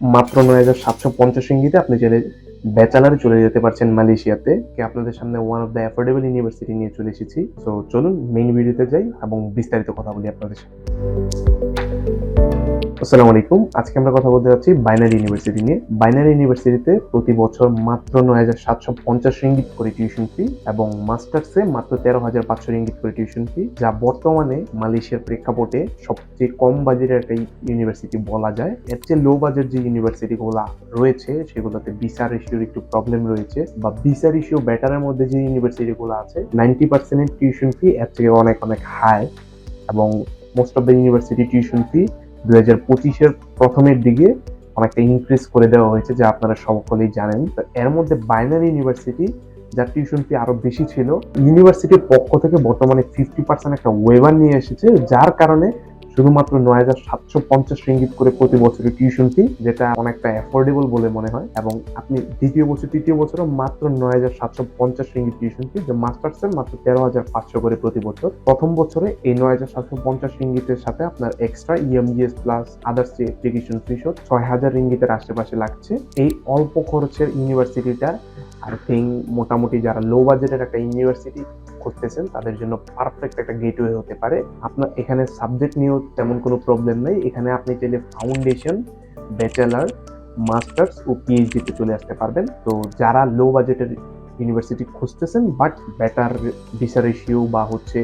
মাত্র নয় হাজার সাতশো পঞ্চাশ ইঙ্গিতে আপনি চাইলে ব্যাচেলারে চলে যেতে পারছেন মালয়েশিয়াতে, কি আপনাদের সামনে one of the affordable university নিয়ে চলে এসেছি। সো চলুন মেইন ভিডিওতে যাই এবং বিস্তারিত কথা বলি আপনাদের সাথে আসসালামু আলাইকুম। আজকে আমরা কথা বলতে যাচ্ছি বাইনারি ইউনিভার্সিটি নিয়ে। বাইনারি ইউনিভার্সিটিতে প্রতি বছর মাত্র নয় হাজার সাতশো পঞ্চাশ রিঙ্গিত করে টিউশন ফি এবং মাস্টার্সে মাত্র তেরো হাজার পাঁচশো রিঙ্গিত করে টিউশন ফি যা বর্তমানে মালয়েশিয়ার প্রেক্ষাপটে সবচেয়ে কম বাজেটের একটা ইউনিভার্সিটি বলা যায়। এর চেয়ে লো বাজেট যে ইউনিভার্সিটিগুলো রয়েছে, সেগুলোতে ভিসা রেশিওর একটু প্রবলেম রয়েছে বা ভিসা রেশিও ব্যাটারের মধ্যে যে ইউনিভার্সিটিগুলো আছে নাইনটি পার্সেন্টের টিউশন ফি এর থেকে অনেক অনেক হাই এবং most of the university tuition fee দুই হাজার পঁচিশের প্রথমের দিকে অনেকটা ইনক্রিজ করে দেওয়া হয়েছে, যা আপনারা সকলেই জানেন। তো এর মধ্যে বাইনারি ইউনিভার্সিটি যার টিউশন ফি আরও বেশি ছিল ইউনিভার্সিটির পক্ষ থেকে বর্তমানে ফিফটি পার্সেন্ট একটা ওয়েভার নিয়ে এসেছে, যার কারণে শুধুমাত্র নয় হাজার সাতশো পঞ্চাশ রিঙ্গিত করে প্রতি বছরের টিউশন ফি যেটা অনেকটা অ্যাফোর্ডেবল বলে মনে হয়। এবং আপনি দ্বিতীয় বছর, তৃতীয় বছরও মাত্র নয় হাজার সাতশো পঞ্চাশ রিঙ্গিত টিউশন ফি যে মাস্টার্সের মাত্র তেরো হাজার পাঁচশো করে প্রতি বছর। প্রথম বছরে এই নয় হাজার সাতশো পঞ্চাশ রিঙ্গিতের সাথে আপনার এক্সট্রা ইএমজিএস প্লাস আদার্স যে অ্যাপ্লিকেশন ফি সহ ছয় হাজার রিঙ্গিতের আশেপাশে লাগছে। এই অল্প খরচের ইউনিভার্সিটিটার আর থিং মোটামুটি যারা লো বাজেটের একটা ইউনিভার্সিটি খুঁজতেছেন, তাদের জন্য পারফেক্ট একটা গেটওয়ে হতে পারে। আপনার এখানে সাবজেক্ট নিয়েও তেমন কোনো প্রবলেম নেই। এখানে আপনি চাইলে ফাউন্ডেশন ব্যাচেলার মাস্টার্স ও পিএইচডিতে চলে আসতে পারবেন। তো যারা লো বাজেটের ইউনিভার্সিটি খুঁজতেছেন বাট বেটার ভিসা রেশিও বা হচ্ছে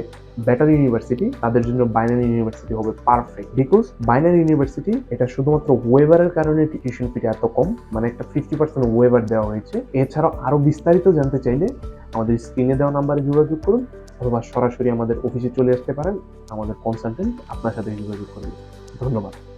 বেটার ইউনিভার্সিটি তাদের জন্য বাইনারি ইউনিভার্সিটি হবে পারফেক্ট বিকজ বাইনারি ইউনিভার্সিটি এটা শুধুমাত্র ওয়েবারের কারণে টিউশন ফিটা এত কম মানে একটা ফিফটি পার্সেন্ট ওয়েবার দেওয়া হয়েছে। এছাড়াও আরও বিস্তারিত জানতে চাইলে আমাদের স্ক্রিনে দেওয়া নাম্বারে যোগাযোগ করুন অথবা সরাসরি আমাদের অফিসে চলে আসতে পারেন। আমাদের কনসালটেন্ট আপনার সাথে যোগাযোগ করবে। ধন্যবাদ।